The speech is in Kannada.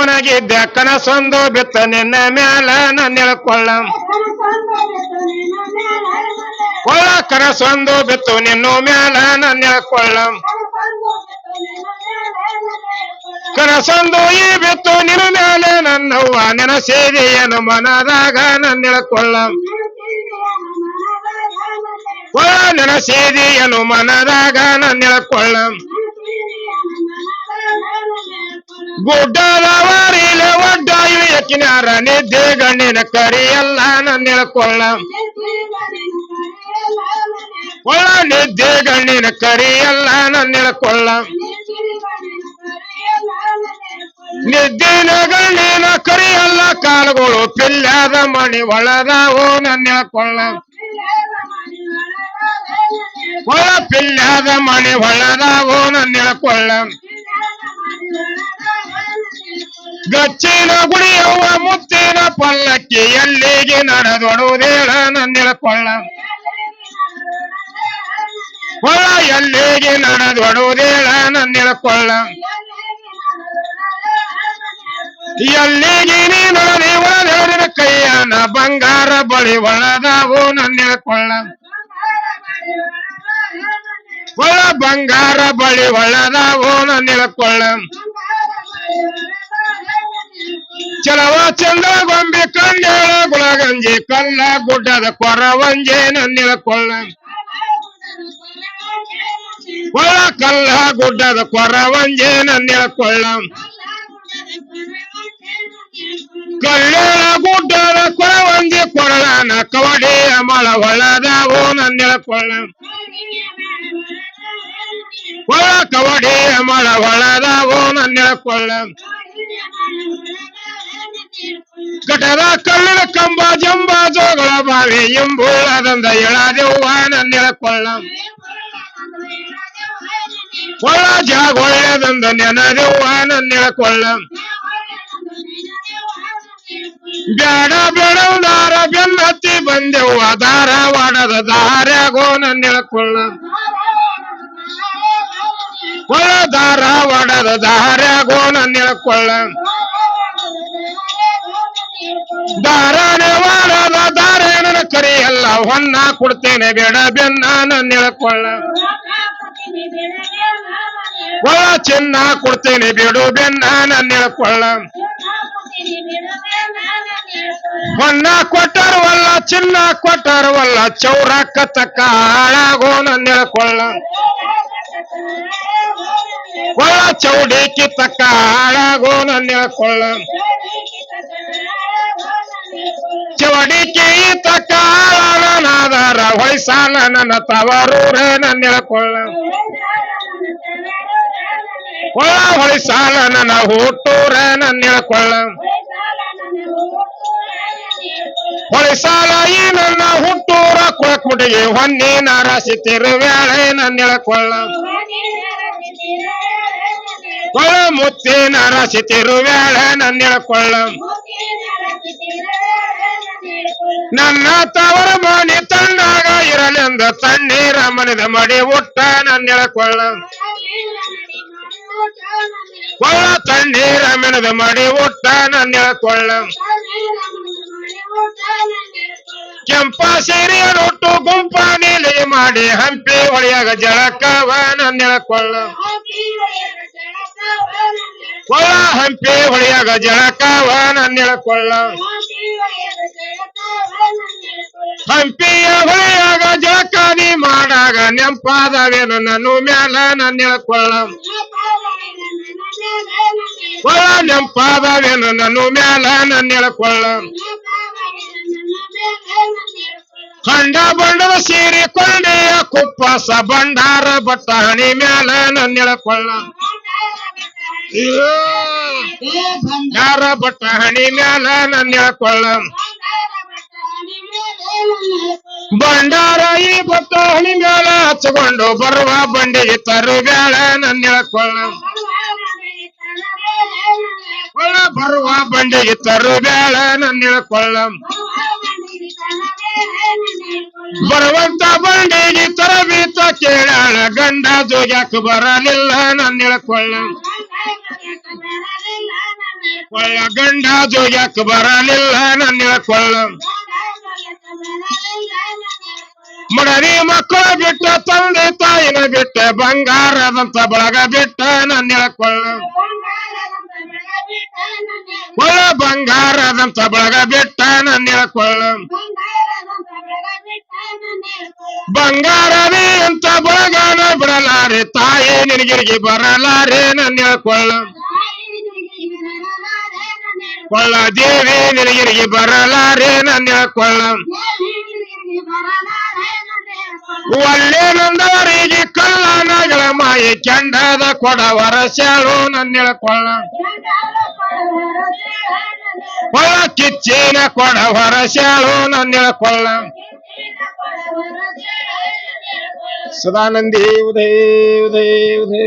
ಮನಗಿದ್ದ ಕನಸೊಂದು ಬಿತ್ತ ನಿನ್ನ ಮ್ಯಾಲ ನನ್ನೆಳ್ಕೊಳ್ಳ ಕೊಳ್ಳ ಕನಸೊಂದು ಬಿತ್ತು ನಿನ್ನ ಮ್ಯಾಲ ನಾನು ಎಳ್ಕೊಳ್ಳ. ಕನಸೊಂದು ಈ ಬಿತ್ತು ನಿನ್ನ ಮ್ಯಾಲೆ ನನ್ನವ್ವ ಸೇವೆಯನ್ನು ಮನದಾಗ ನನ್ನ ಕೊಳ್ಳ ನೆನಸೇದೆಯನು ಮನದಾಗ ನನ್ನ ಗುಡ್ಡದ ವಾರಿಲೆ ಒಡ್ಡ ಇಳಿಯಕಿನಾರ ನಿದ್ದೆ ಗಣ್ಣಿನ ಕರಿಯಲ್ಲ ನನ್ನ ಎಳ್ಕೊಳ್ಳ ಒಳ ನಿದ್ದೆ ಗಣ್ಣಿನ ಕರಿಯಲ್ಲ ನನ್ನ ಎಳ್ಕೊಳ್ಳ ನಿದ್ದಿನ ಗಣ್ಣಿನ ಕರಿಯಲ್ಲ ಕಾಲುಗಳು ಪಿಲ್ಲಾದ ಮಣಿ ಒಳದಾವು ನನ್ನ ಎಳ್ಕೊಳ್ಳ ಒಳ ಪಿಲ್ಲಾದ ಮಣಿ ಒಳದಾವು ನನ್ನ ಗಚ್ಚಿನ ಗುಡಿಯವ್ವ ಮುತ್ತಿನ ಪಲ್ಲಕ್ಕಿ ಎಲ್ಲಿಗೆ ನಡೆದೊಡುವುದೇಳ ನನ್ನ ಎಳ್ಕೊಳ್ಳ ಒಳ ಎಲ್ಲಿಗೆ ನಡೆದೊಡುವುದೇಳ ನನ್ನ ಎಳ್ಕೊಳ್ಳ ಎಲ್ಲಿಗೆ ನೀ ನೋಡಿ ಒಳದೇವರಿನ ಕೈಯನ ಬಂಗಾರ ಬಳಿ ಒಳದಾವು ನನ್ನ ಎಳ್ಕೊಳ್ಳ ಒಳ ಬಂಗಾರ ಬಳಿ ಒಳದಾವು ನನ್ನ ಎಳ್ಕೊಳ್ಳ ಚಲವ ಚಂದ ಗೊಂಬೆ ಕಂಡೇಳ ಗುಳಗಂಜಿ ಕಲ್ಲ ಗುಡ್ಡದ ಕೊರವಂಜೆ ನನ್ನ ಎಳ್ಕೊಳ್ಳ ಒಳ ಕಲ್ಲ ಗುಡ್ಡದ ಕೊರವಂಜೆ ನನ್ನ ಎಳ್ಕೊಳ್ಳ ಕಳ್ಳೇಳ ಗುಡ್ಡದ ಕೊರವಂಜಿ ಕೊರಳನ ಕವಡೆಯ ಮಳ ಒಳದಾವು ನನ್ನ ಎಳ್ಕೊಳ್ಳ ಒಳ ಕವಡೆಯ ಮಳ ಒಳದಾವು ನನ್ನ ಎಳ್ಕೊಳ್ಳ ಕಟದ ಕಲ್ಲಿನ ಕಂಬ ಜಂಬ ಜೋಗಳ ಬಾವಿ ಎಂಬುಳದಂದ ಎಳದೆವ್ವ ನನ್ನ ಕೊಳ್ಳ ಕೊಳ್ಳ ಜಾಗ ಒಳ್ಳೆಯದಂದ ನೆನದೆವ್ವ ನನ್ನ ಎಳ್ಕೊಳ್ಳ ಬೇಡ ಬೇಡವದಾರ ಬೆನ್ನತ್ತಿ ಬಂದೆವ್ವ ಧಾರವಾಡದ ದಾರ್ಯಾಗೋ ನನ್ನ ಕೊಳ್ಳ ದಾರ ವಾಡದ ದಾರ್ಯಾಗೋ ನನ್ನ ಎಳ್ಕೊಳ್ಳ ವಾರದ ದಾರೇನ ಕರಿಯಲ್ಲ ಹೊನ್ನ ಕೊಡ್ತೇನೆ ಬೇಡ ಬೆನ್ನ ನನ್ನ ಎಳ್ಕೊಳ್ಳ ಒಳ ಚಿನ್ನ ಕೊಡ್ತೇನೆ ಬೇಡು ಬೆನ್ನ ನನ್ನ ಎಳ್ಕೊಳ್ಳ ಹೊನ್ನ ಕೊಟ್ಟರವಲ್ಲ ಚಿನ್ನ ಕೊಟ್ಟರವಲ್ಲ ಚೌರಕ್ಕ ತಕ್ಕ ಹಾಳಾಗೋ ನನ್ನ ಎಳ್ಕೊಳ್ಳ ಒಳ ಚೌಡಿಕ್ಕಿ ತಕ್ಕ ಹಾಳಾಗೋ ನನ್ನ ಎಳ್ಕೊಳ್ಳ ಚವಡಿಕಿ ತಕ್ಕ ಹಾಳಾದರ ಹೊಯ್ಸಾಲ ನನ್ನ ತವರೂರೇ ನನ್ನ ಎಳ್ಕೊಳ್ಳ ಒಳ ಹೊಯ್ಸಾಲ ನನ್ನ ಹುಟ್ಟೂರೇ ನನ್ನ ಎಳ್ಕೊಳ್ಳ ಹೊಯ್ಸಾಲ ಈ ನನ್ನ ಹುಟ್ಟೂರ ಕೊಳಕ್ಮುಟಿಗೆ ಹೊನ್ನಿ ನಾರಾಸಿ ತಿರುವೇಳೆ ನನ್ನ ಎಳ್ಕೊಳ್ಳ ಕೊಳ ಮುತ್ತಿ ನಾರಾಸಿ ತಿರುವೇಳೆ ನನ್ನ ಎಳ್ಕೊಳ್ಳ ನನ್ನ ತವರ ಮನೆ ತಣ್ಣಾಗ ಇರಲೆಂದ ತಣ್ಣೀರ ಮನೆದ ಮಡಿ ಉಟ್ಟ ನನ್ನ ಕೊಳ್ಳ. ಕೊಳ್ಳ ತಣ್ಣೀರ ಮೆಣದ ಮಡಿ ಉಟ್ಟ ನನ್ನ ಕೊಳ್ಳ. ಕೆಂಪ ಸೀರೆಯ ಒಟ್ಟು ಗುಂಪ ನೀಲಿ ಮಾಡಿ ಹಂಪಿ ಒಳಿಯಾಗ ಜಳಕವ ನನ್ನ ಹೇಳಕೊಳ್ಳ ಕೊಳ್ಳ ಹಂಪಿ ಒಳಿಯಾಗ ಜಳಕವ ನನ್ನ ಎಳ್ಕೊಳ್ಳ ಹಂಪಿಯ ಹೊಳೆಯಾಗ ಜಳಕಾದಿ ಮಾಡಾಗ ನೆಂಪಾದವೇ ನನ್ನ ಮ್ಯಾಲ ನನ್ನ ಎಳ್ಕೊಳ್ಳ ಒಳ ನೆಂಪಾದವೇ ನನ್ನ ಮ್ಯಾಲ ನನ್ನ ಎಳ್ಕೊಳ್ಳ ಖಂಡ ಬಂಡದ ಸೀರೆ ಕೊಂಡೆಯ ಕುಪ್ಪಸ ಬಂಡಾರ ಬಟ್ಟಹಣಿ ಮ್ಯಾಲ ನನ್ನ ಎಳ್ಕೊಳ್ಳ ಯಾರ ಬಟ್ಟಹಣಿ ಮ್ಯಾಲ ನನ್ನ ಎಳ್ಕೊಳ್ಳ ಬಂಡಾರ ಈ ಭತ್ತ ಹಣಿ ಮ್ಯಾಲ ಹಚ್ಕೊಂಡು ಬರುವ ಬಂಡಿಗೆ ತರು ಬ್ಯಾಳ ನನ್ನ ಹೇಳಕೊಳ್ಳ ಒಳ ಬರುವ ಬಂಡಿಗೆ ತರು ಬ್ಯಾಳ ನನ್ನ ಹೇಳಕೊಳ್ಳ ಬರುವಂತ ಬಂಡಿಗೆ ತರಬೇತ ಕೇಳಾಳ, ಗಂಡ ಜೋಗ್ಯಾಕ ಬರಲಿಲ್ಲ ನನ್ನ ಹೇಳಕೊಳ್ಳ ಕೊಳ್ಳ ಗಂಡ ಜೋಗ್ಯಾಕ ಬರಲಿಲ್ಲ ನನ್ನ ಕೊಳ್ಳ ಮಡದಿ ಮಕ್ಕಳ ಬಿಟ್ಟ, ತಂದೆ ತಾಯಿನ ಬಿಟ್ಟ, ಬಂಗಾರದಂತ ಬಳಗ ಬಿಟ್ಟ ನನ್ನ ಕೊಳ್ಳ ಕೊಳ್ಳ ಬಂಗಾರದಂತ ಬಳಗ ಬಿಟ್ಟ ನನ್ನ ಕೊಳ್ಳ ಬಂಗಾರವೇ ಅಂತ ಬಳಗನ ಬಿಡಲಾರೆ, ತಾಯಿ ನಿನಗಿರಿಗೆ ಬರಲಾರೆ ನನ್ನ ಕೊಳ್ಳ ಕೊಳ್ಳ ದೇವಿ ನಿನಗಿರಿಗೆ ಬರಲಾರೆ ನನ್ನ ಕೊಳ್ಳ ಒಳ್ಳೆ ನಂದವರಿಗೆ ಕಲ್ಲ ನಗಳ ಮಾಯಿ ಚಂಡದ ಕೊಡ ವರಸ್ಯಾಳು ನನ್ನ ಕೊಳ್ಳ ಕೊಳ್ಳ ಕಿಚ್ಚಿನ ಕೊಡ ಹೊರಸ್ಯಾಳು ನನ್ನ ಕೊಳ್ಳ ಸದಾನಂದಿ, ಉದಯ ಉದಯ ಉದಯ.